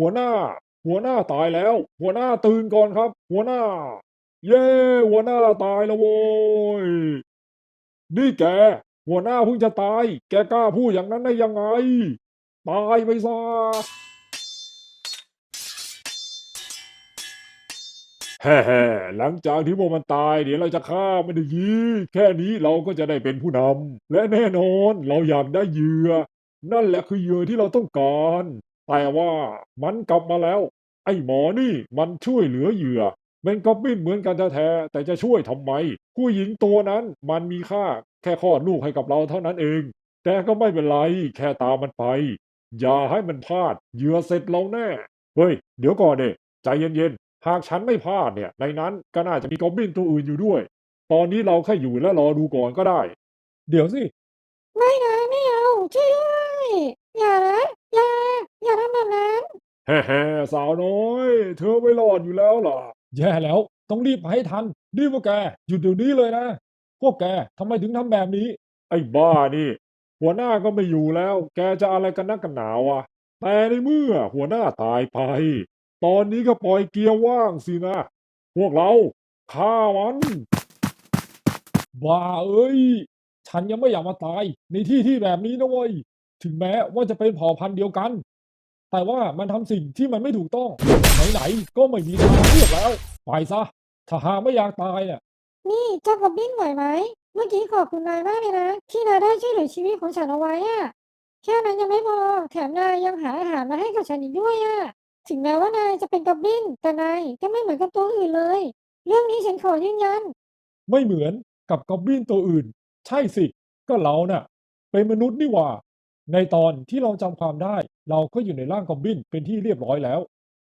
หัวหน้า หัวหน้าตายแล้ว หัวหน้าตื่นก่อนครับ หัวหน้า เย้หัวหน้าตายแล้วโว้ยนี่แก หัวหน้าเพิ่งจะตาย แกกล้าพูดอย่างนั้นได้ยังไง ตายไปซะแฮ่หลังจากที่พวกมันตายเดี๋ยวเราจะฆ่ามันอย่างนี้แค่นี้เราก็จะได้เป็นผู้นำและแน่นอนเราอยากได้เหยื่อ นั่นแหละคือเหยื่อที่เราต้องการ แต่ว่ามันกลับมาแล้ว ไอ้หมอนี่มันช่วยเหลือเหยื่อเป็นก็อบบินเหมือนกันแท้ๆแต่จะช่วยทำไม ผู้หญิงตัวนั้นมันมีค่าแค่คลอลูกให้กับเราเท่านั้นเอง แต่ก็ไม่เป็นไร แค่ตามมันไป อย่าให้มันพลาดเหยื่อเสร็จเราแน่ เฮ้ย เดี๋ยวก่อนเดใจเย็นๆ หากฉันไม่พลาดเนี่ย ในนั้นก็น่าจะมีกอบบินตัวอื่นอยู่ด้วย ตอนนี้เราแค่อยู่และรอดูก่อนก็ได้ เดี๋ยวสิ ไม่นะไม่เอาช่วยด้วยอย่านะ อย่าอย่าทำแบบนั้น แฮ่ๆสาวน้อย เธอไม่รอดอยู่แล้วล่ะ แย่แล้ว ต้องรีบไปให้ทันรีบพวกแกหยุดเดี๋ยวนี้เลยนะ พวกแกทำไมถึงทำแบบนี้ ไอ้บ้านี่ หัวหน้าก็ไม่อยู่แล้ว แกจะอะไรกันนักกันหนาวอะแต่ในเมื่อหัวหน้าตายไป ตอนนี้ก็ปล่อยเกียร์ว่างสินะ พวกเราฆ่ามันบ้าเอ้ย ฉันยังไม่อยากมาตายในที่ที่แบบนี้นะเว้ย ถึงแม้ว่าจะเป็นเผ่าพันธุ์เดียวกัน แต่ว่ามันทำสิ่งที่มันไม่ถูกต้องไหนๆก็ไม่มีทางเลือกแล้ว ไปซะถ้าหากไม่อยากตายเนี่ยนี่เจ้ากบบินไหวไหมเมื่อกี้ขอบคุณนายมากเลยนะ ที่นายได้ช่วยเหลือชีวิตของฉันเอาไว้อะแค่นั้นยังไม่พอแถมนายยังหาอาหารมาให้กับฉันอีกด้วยอะถึงแม้ว่านายจะเป็นกบบินแต่นายก็ไม่เหมือนกับตัวอื่นเลย เรื่องนี้ฉันขอยืนยัน ไม่เหมือนกับกอบบินตัวอื่น ใช่สิ ก็เราน่ะเป็นมนุษย์นี่หว่า ในตอนที่เราจำความได้ เราก็อยู่ในร่างกอบบินเป็นที่เรียบร้อยแล้ว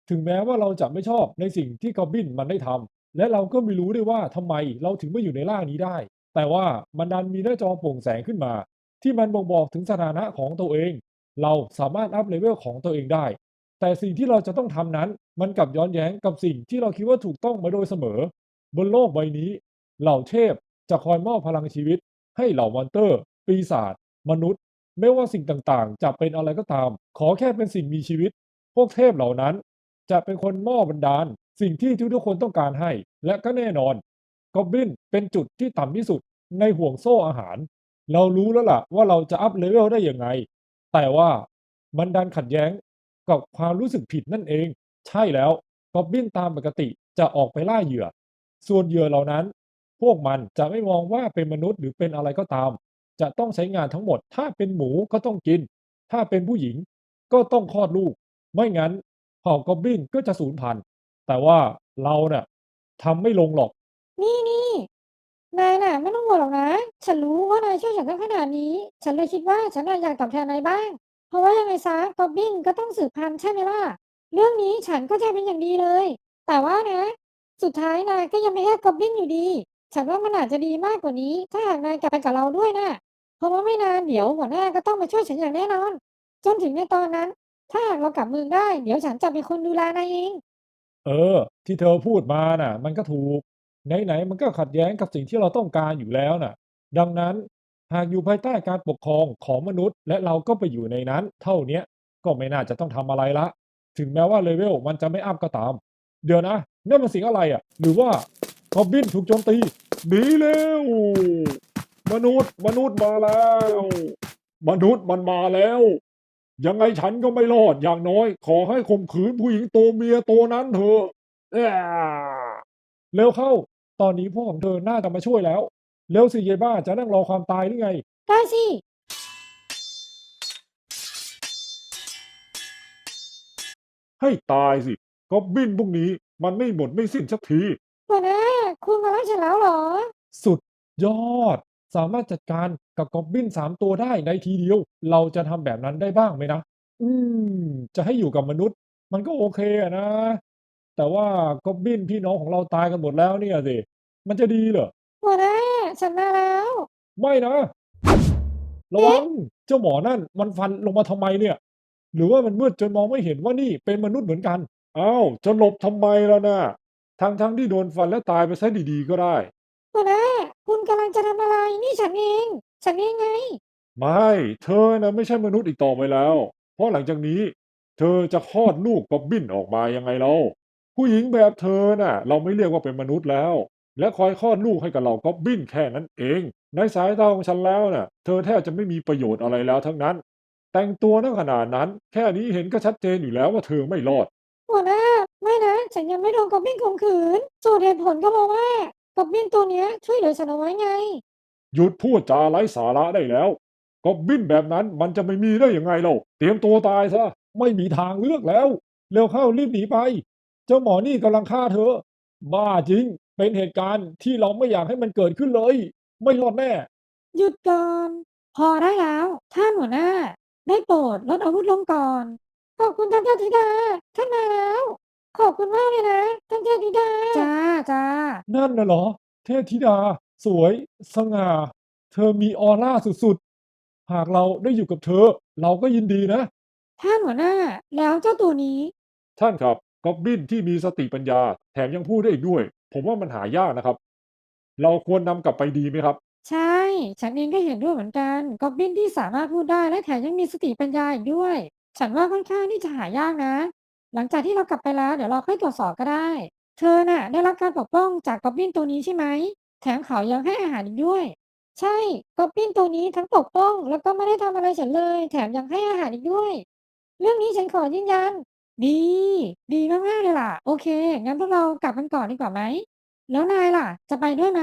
ถึงแม้ว่าเราจะไม่ชอบในสิ่งที่กอบบินมันได้ทำและเราก็ไม่รู้ด้วยว่าทำไมเราถึงไม่อยู่ในร่างนี้ได้ แต่ว่ามันดันมีหน้าจอโปร่งแสงขึ้นมา ที่มันบ่งบอกถึงสถานะของตัวเอง เราสามารถอัพเลเวลของตัวเองได้ แต่สิ่งที่เราจะต้องทำนั้น มันกลับย้อนแย้งกับสิ่งที่เราคิดว่าถูกต้องมาโดยเสมอ บนโลกใบนี้ เหล่าเทพจะคอยมอบพลังชีวิต ให้เหล่ามอนเตอร์ ปีศาจมนุษย์ ไม่ว่าสิ่งต่างๆ จะเป็นอะไรก็ตาม ขอแค่เป็นสิ่งมีชีวิต พวกเทพเหล่านั้น จะเป็นคนมอบบันดาล สิ่งที่ทุกๆคนต้องการให้ และก็แน่นอนกอบบินเป็นจุดที่ต่ำที่สุดในห่วงโซ่อาหาร เรารู้แล้วล่ะว่าเราจะอัพเลเวลได้ยังไง แต่ว่ามันดันขัดแย้งกับความรู้สึกผิดนั่นเอง ใช่แล้วกอบบินตามปกติจะออกไปล่าเหยื่อ ส่วนเหยื่อเหล่านั้น พวกมันจะไม่มองว่าเป็นมนุษย์หรือเป็นอะไรก็ตาม จะต้องใช้งานทั้งหมด ถ้าเป็นหมูก็ต้องกิน ถ้าเป็นผู้หญิงก็ต้องคลอดลูก ไม่งั้นเผ่ากอบบินก็จะสูญพันธุ์ แต่ว่าเราเนี่ยทำไม่ลงหรอก นี่นี่นายน่ะ ไม่ต้องห่วงหรอกนะ ฉันรู้ว่านายช่วยฉันตั้งขนาดนี้ ฉันเลยคิดว่าฉันน่ะอยากตอบแทนนายบ้าง เพราะว่ายังไงซะกอบบินก็ต้องสืบพันธุ์ใช่ไหมล่ะ เรื่องนี้ฉันก็จะเป็นอย่างดีเลย แต่ว่านะ สุดท้ายนายก็ยังไม่แค่กอบบินอยู่ดี ฉันว่ามันอาจจะดีมากกว่านี้ ถ้าหากนายกลับไปกับเราด้วยนะ เพราะว่าไม่นานเดี๋ยวหัวหน้าก็ต้องมาช่วยฉันอย่างแน่นอน จนถึงในตอนนั้น ถ้าหากเรากลับเมืองได้ เดี๋ยวฉันจะเป็นคนดูแลนายเอง เออ ที่เธอพูดมาน่ะ มันก็ถูกไหนๆมันก็ขัดแย้งกับสิ่งที่เราต้องการอยู่แล้วน่ะ ดังนั้นหากอยู่ภายใต้การปกครองของมนุษย์ และเราก็ไปอยู่ในนั้น เท่าเนี้ยก็ไม่น่าจะต้องทำอะไรละ ถึงแม้ว่าเลเวลมันจะไม่อัพก็ตาม เดี๋ยวนะนั่นมันสิ่งอะไรอะ หรือว่ากอบบินถูกโจมตีหนีเร็ว มนุษย์ มนุษย์มาแล้ว มนุษย์มันมาแล้ว ยังไงฉันก็ไม่รอดอย่างน้อย ขอให้ข่มขืนผู้หญิงตัวเมียตัวนั้นเถอะเอ้อเร็วเข้า ตอนนี้พ่อของเธอน่าจะมาช่วยแล้ว เร็วสิเยบ้าจะนั่งรอความตายหรือไง ได้สิ ให้ตายสิก็บินพวกนี้มันไม่หมดไม่สิ้นสักทีหัวหน้าคุณมารับฉันแล้วเหรอ สุดยอด สามารถจัดการกับกอบบินสามตัวได้ในทีเดียว เราจะทำแบบนั้นได้บ้างไหมนะ อืม จะให้อยู่กับมนุษย์ มันก็โอเคอะนะ แต่ว่ากอบบินพี่น้องของเราตายกันหมดแล้วเนี่ยสิ มันจะดีเหรอ หัวหน้าฉันมาแล้ว ไม่นะ ระวังเจ้าหมอนั่น มันฟันลงมาทำไมเนี่ย หรือว่ามันมืดจนมองไม่เห็นว่านี่เป็นมนุษย์เหมือนกัน อ้าวจะหลบทำไมล่ะนะทั้งทั้งๆที่โดนฟันแล้วตายไปซะดีๆก็ได้ หัวหน้า คุณกำลังจะทำอะไร นี่ฉันเอง ฉันเองไง ไม่ เธอนะไม่ใช่มนุษย์อีกต่อไปแล้ว เพราะหลังจากนี้ เธอจะคลอดลูกกอบบินออกมายังไงเล่าผู้หญิงแบบเธอน่ะ เราไม่เรียกว่าเป็นมนุษย์แล้ว และคอยคลอดลูกให้กับเรากอบบินแค่นั้นเอง ในสายตาของฉันแล้วน่ะ เธอแทบจะไม่มีประโยชน์อะไรแล้วทั้งนั้น แต่งตัวนั่งขนาดนั้น แค่นี้เห็นก็ชัดเจนอยู่แล้วว่าเธอไม่รอดหัวหน้าไม่นะฉันยังไม่โดนกอบบินข่มขืนส่วนเหตุผลก็เพราะว่า กอบบินตัวเนี้ยช่วยเหลือฉันเอาไว้ไง หยุดพูดจาไร้สาระได้แล้วกอบบินแบบนั้นมันจะไม่มีได้ยังไงเล่าเตรียมตัวตายซะไม่มีทางเลือกแล้ว เร็วเข้ารีบหนีไป เจ้าหมอนี่กำลังฆ่าเธอ บ้าจริง เป็นเหตุการณ์ที่เราไม่อยากให้มันเกิดขึ้นเลย ไม่รอดแน่ หยุดก่อน พอได้แล้ว ท่านหัวหน้า ได้โปรดลดอาวุธลงก่อน ขอบคุณท่านเทพธิดาท่านมาแล้ว ขอบคุณมากเลยนะท่านเทพธิดา จ้าจ้านั่นน่ะเหรอ เทพธิดา สวย สง่า เธอมีออร่าสุดๆ หากเราได้อยู่กับเธอ เราก็ยินดีนะ ท่านหัวหน้า แล้วเจ้าตัวนี้ ท่านครับกอบบินที่มีสติปัญญา แถมยังพูดได้อีกด้วย ผมว่ามันหายากนะครับ เราควรนำกลับไปดีไหมครับ ใช่ ฉันเองก็เห็นด้วยเหมือนกันกอบบินที่สามารถพูดได้และแถมยังมีสติปัญญาอีกด้วย ฉันว่าค่อนข้างที่จะหายากนะ หลังจากที่เรากลับไปแล้ว เดี๋ยวเราค่อยตรวจสอบก็ได้ เธอน่ะ ได้รับการปกป้องจากกอบบินตัวนี้ใช่ไหม แถมเขายังให้อาหารอีกด้วย ใช่กอบบินตัวนี้ทั้งปกป้อง แล้วก็ไม่ได้ทำอะไรฉันเลย แถมยังให้อาหารอีกด้วย เรื่องนี้ฉันขอยืนยัน ดี ดีมากๆเลยล่ะ โอเค งั้นพวกเรากลับกันก่อนดีกว่าไหม แล้วนายล่ะ จะไปด้วยไหม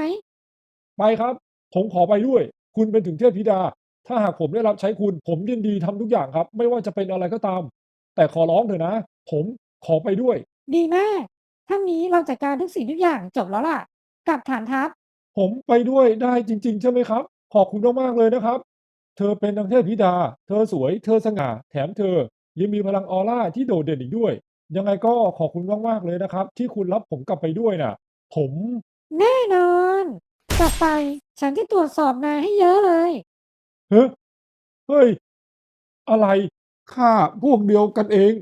ไปครับ ผมขอไปด้วย คุณเป็นถึงเทพธิดา ถ้าหากผมได้รับใช้คุณ ผมยินดีทำทุกอย่างครับ ไม่ว่าจะเป็นอะไรก็ตาม แต่ขอร้องเถอะนะ ผมขอไปด้วย ดีมากทั้งนี้เราจัดการทุกสิ่งทุกอย่างจบแล้วล่ะ กลับฐานทัพ ผมไปด้วยได้จริง ๆ ใช่ไหมครับ ขอบคุณมากๆเลยนะครับ เธอเป็นทั้งเทพธิดา เธอสวย เธอสง่า แถมเธอ ยังมีพลังออร่าที่โดดเด่นอีกด้วย ยังไงก็ขอบคุณมากๆเลยนะครับ ที่คุณรับผมกลับไปด้วยน่ะ ผม แน่นอน กลับไปฉันจะตรวจสอบนายให้เยอะเลย เฮ้ยเฮ้ย อะไร ข้าพวกเดียวกันเอง